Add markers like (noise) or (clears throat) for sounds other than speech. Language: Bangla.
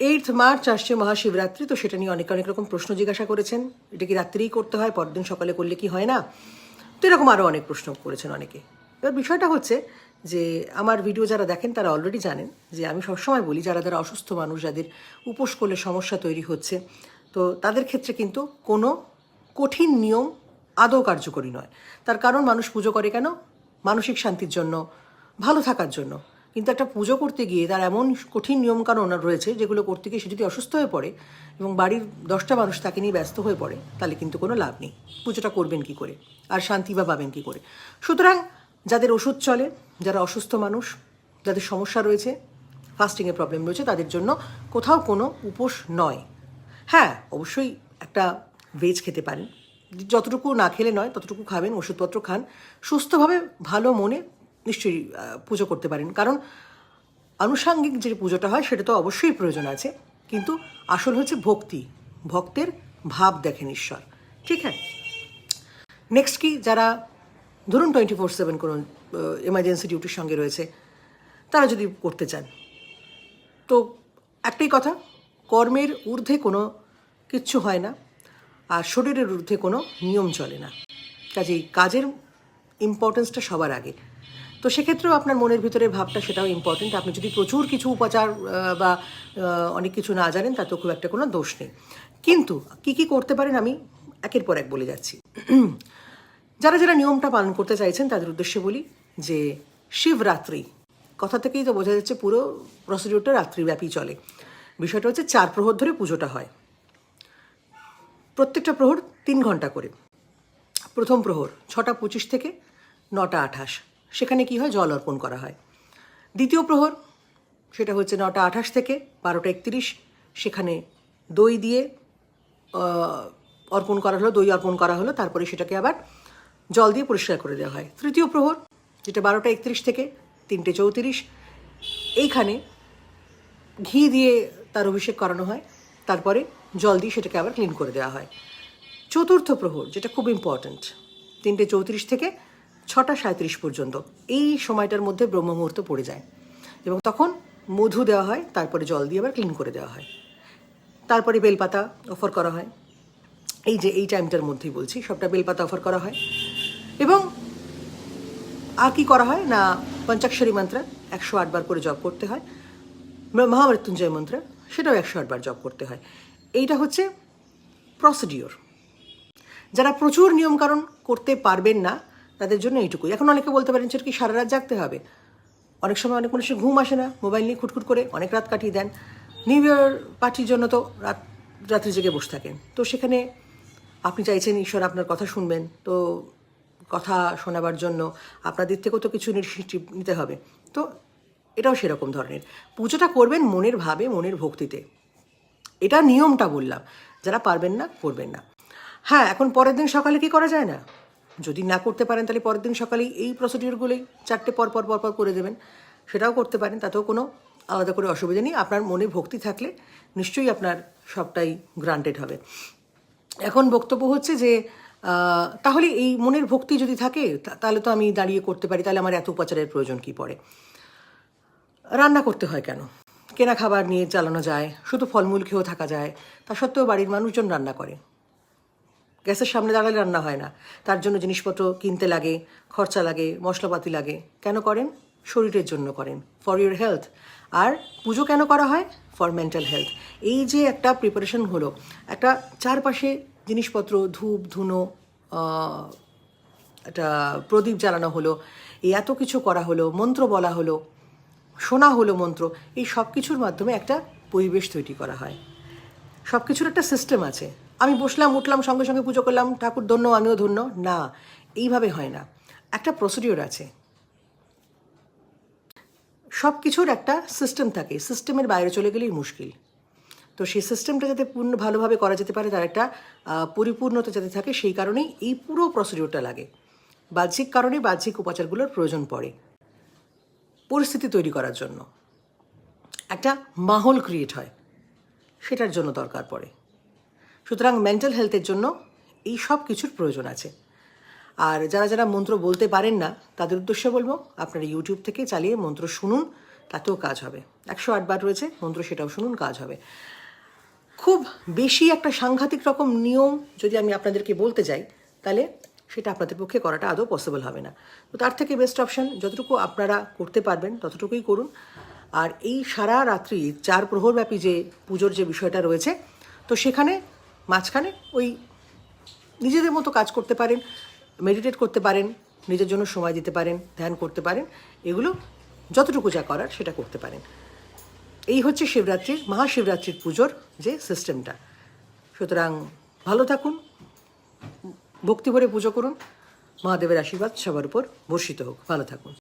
এইট মার্চ আসছে মহাশিবরাত্রি, তো সেটা নিয়ে অনেক অনেক রকম প্রশ্ন জিজ্ঞাসা করেছেন। এটা কি রাত্রেই করতে হয়, পরদিন সকালে করলে কি হয় না? তো এরকম আরও অনেক প্রশ্ন করেছেন অনেকে। এবার বিষয়টা হচ্ছে যে, আমার ভিডিও যারা দেখেন তারা অলরেডি জানেন যে, আমি সবসময় বলি যারা যারা অসুস্থ মানুষ, যাদের উপোস করলে সমস্যা তৈরি হচ্ছে, তো তাদের ক্ষেত্রে কিন্তু কোনো কঠিন নিয়ম আদৌ কার্যকরী নয়। তার কারণ মানুষ পুজো করে কেন? মানসিক শান্তির জন্য, ভালো থাকার জন্য। কিন্তু একটা পুজো করতে গিয়ে তার এমন কঠিন নিয়মকানুন রয়েছে যেগুলো করতে গিয়ে সে যদি অসুস্থ হয়ে পড়ে এবং বাড়ির দশটা মানুষ তাকে নিয়ে ব্যস্ত হয়ে পড়ে, তাহলে কিন্তু কোনো লাভ নেই। পুজোটা করবেন কি করে? আর শান্তি বা পাবেন কি করে? সুতরাং যাদের ওষুধ চলে, যারা অসুস্থ মানুষ, যাদের সমস্যা রয়েছে ফাস্টিংয়ের প্রবলেম রয়েছে, তাদের জন্য কোথাও কোনো উপোস নয়। হ্যাঁ অবশ্যই একটা ভেজ খেতে পারেন। যতটুকু না খেলে নয়, ততটুকু খাবেন, ওষুধপত্র খান। সুস্থভাবে, ভালো মনে নিশ্চয়ই পুজো করতে পারেন। কারণ আনুষাঙ্গিক যে পুজোটা হয়, সেটা তো অবশ্যই প্রয়োজন আছে। কিন্তু আসল হচ্ছে ভক্তি। ভক্তের ভাব দেখেন ঈশ্বর। ঠিক হ্যাঁ নেক্সট কি? যারা, ধরুন টোয়েন্টি ফোর সেভেন কোনো এমার্জেন্সি ডিউটির সঙ্গে রয়েছে, তারা যদি করতে চান। তো একটাই কথা, কর্মের ঊর্ধ্বে কোনো কিচ্ছু হয় না, আর শরীরের ঊর্ধ্বে কোনো নিয়ম চলে না। কাজেই কাজের ইম্পর্টেন্সটা সবার আগে। তো সেক্ষেত্রেও আপনার মনের ভিতরে ভাবটা সেটাও ইম্পর্টেন্ট আপনি যদি প্রচুর কিছু উপাচার বা অনেক কিছু না জানেন, তাতেও খুব একটা কোনো দোষ নেই। কিন্তু কি কি করতে পারেন আমি একের পর এক বলে যাচ্ছি। (clears throat) যারা যারা নিয়মটা পালন করতে চাইছেন, তাদের উদ্দেশ্যে বলি যে শিবরাত্রি, কথা থেকেই তো বোঝা যাচ্ছে পুরো প্রসিডিউরটা রাত্রিব্যাপী চলে। বিষয়টা হচ্ছে চার প্রহর ধরে পুজোটা হয়। প্রত্যেকটা প্রহর তিন ঘণ্টা করে। প্রথম প্রহর ছটা পঁচিশ থেকে নটা আঠাশ। সেখানে কি হয়? জল অর্পণ করা হয়। দ্বিতীয় প্রহর, সেটা হচ্ছে নটা আঠাশ থেকে বারোটা একত্রিশ। সেখানে দই দিয়ে অর্পণ করা হলো, দই অর্পণ করা হলো, তারপরে সেটাকে আবার জল দিয়ে পরিষ্কার করে দেওয়া হয়। তৃতীয় প্রহর, যেটা বারোটা একত্রিশ থেকে তিনটে চৌত্রিশ। এইখানে ঘি দিয়ে তার অভিষেক করানো হয়, তারপরে জল দিয়ে সেটাকে আবার ক্লিন করে দেওয়া হয়। চতুর্থ প্রহর, যেটা খুব ইম্পর্ট্যান্ট তিনটে চৌত্রিশ থেকে ছটা সাঁত্রিশ পর্যন্ত। এই সময়টার মধ্যে ব্রহ্ম মুহূর্ত পড়ে যায়। এবং তখন মধু দেওয়া হয়, তারপরে জল দিয়ে আবার ক্লিন করে দেওয়া হয়। তারপরে বেলপাতা অফার করা হয়। এই যে, এই টাইমটার মধ্যেই বলছি, সবটা বেলপাতা অফার করা হয়। এবং আর কি করা হয় না, পঞ্চাক্ষরী মন্ত্র একশো আটবার করে জপ করতে হয়। মহামৃত্যুঞ্জয় মন্ত্র, সেটাও একশো আটবার জপ করতে হয়। এইটা হচ্ছে প্রসিডিওর যারা প্রচুর নিয়মকানুন করতে পারবেন না তাদের জন্য এইটুকুই। এখন অনেকে বলতে পারেন যে কি সারা রাত জাগতে হবে? অনেক সময় অনেক মানুষের ঘুম আসে না, মোবাইল নিয়ে খুটখুট করে অনেক রাত কাটিয়ে দেন। নিউ ইয়ার পার্টির জন্য তো রাত, রাত্রি জেগে বসে থাকেন। তো সেখানে আপনি চাইছেন, ঈশ্বর আপনার কথা শুনবেন। তো কথা শোনাবার জন্য আপনাদের থেকেও তো কিছু ইনিশিয়েটিভ নিতে হবে। তো এটাও সেরকম ধরনের। পুজোটা করবেন মনের ভাবে, মনের ভক্তিতে। এটা নিয়মটা বললাম। যারা পারবেন না, করবেন না। হ্যাঁ এখন পরের দিন সকালে কি করা যায় না? যদি না করতে পারেন, তাহলে পরের দিন সকালেই এই প্রসিডিওরগুলোই চারটে পর পর পর পর করে দেবেন। সেটাও করতে পারেন, তাতেও কোনো আলাদা করে অসুবিধা নেই। আপনার মনে ভক্তি থাকলে নিশ্চয়ই আপনার সবটাই গ্রান্টেড হবে। এখন বক্তব্য হচ্ছে যে তাহলে এই মনের ভক্তি যদি থাকে তাহলে তো আমি দাঁড়িয়ে করতে পারি, তাহলে আমার এত উপাচারের প্রয়োজন কি পড়ে? রান্না করতে হয় কেন? কেনা খাবার নিয়ে চালানো যায়, শুধু ফলমূল খেয়েও থাকা যায়, তা সত্ত্বেও বাড়ির মানুষজন রান্না করে। গ্যাসের সামনে দাঁড়ালে রান্না হয় না। তার জন্য জিনিসপত্র কিনতে লাগে, খরচা লাগে, মশলাপাতি লাগে। কেন করেন? শরীরের জন্য করেন। ফর ইউর হেলথ আর পুজো কেন করা হয়? ফর মেন্টাল হেলথ এই যে একটা প্রিপারেশন হলো, একটা চারপাশে জিনিসপত্র, ধূপ, ধুনো একটা প্রদীপ জ্বালানো হলো, এই এত কিছু করা হলো, মন্ত্র বলা হলো, শোনা হলো মন্ত্র, এই সব কিছুর মাধ্যমে একটা পরিবেশ তৈরি করা হয়। সব কিছুর একটা সিস্টেম আছে। আমি বসলাম, উঠলাম, সঙ্গে সঙ্গে পুজো করলাম, ঠাকুর ধন্য, আমিও ধন্য। না, এইভাবে হয় না। একটা প্রসিডিওর আছে। সব কিছুর একটা সিস্টেম থাকে। সিস্টেমের বাইরে চলে গেলেই মুশকিল। তো সেই সিস্টেমটা যাতে পূর্ণ ভালোভাবে করা যেতে পারে, তার একটা পরিপূর্ণতা যাতে থাকে, সেই কারণেই এই পুরো প্রসিডিওরটা লাগে। বাহ্যিক কারণে বাহ্যিক উপাচারগুলোর প্রয়োজন পড়ে। পরিস্থিতি তৈরি করার জন্য। একটা মাহল ক্রিয়েট হয়। সেটার জন্য দরকার পড়ে। সুতরাং মেন্টাল হেলথের জন্য এই সব কিছুর প্রয়োজন আছে। আর যারা যারা মন্ত্র বলতে পারেন না, তাদের উদ্দেশ্যে বলব, আপনারা ইউটিউব থেকে চালিয়ে মন্ত্র শুনুন, তাতেও কাজ হবে। একশো আটবার রয়েছে, মন্ত্র সেটাও শুনুন, কাজ হবে। খুব বেশি একটা সাংঘাতিক রকম নিয়ম যদি আমি আপনাদেরকে বলতে যাই, তাহলে সেটা আপনাদের পক্ষে করাটা আদৌ পসিবল হবে না। তো তার থেকে বেস্ট অপশান যতটুকু আপনারা করতে পারবেন, ততটুকুই করুন। আর এই সারা রাত্রি চার প্রহরব্যাপী যে পুজোর যে বিষয়টা রয়েছে, তো সেখানে মাঝখানে ওই নিজেদের মতো কাজ করতে পারেন মেডিটেট করতে পারেন, নিজের জন্য সময় দিতে পারেন, ধ্যান করতে পারেন, এগুলো যতটুকু যা করার সেটা করতে পারেন। এই হচ্ছে শিবরাত্রির, মহাশিবরাত্রির পুজোর যে সিস্টেমটা সুতরাং ভালো থাকুন, ভক্তি ভরে পুজো করুন, মহাদেবের আশীর্বাদ সবার উপর বর্ষিত হোক। ভালো থাকুন।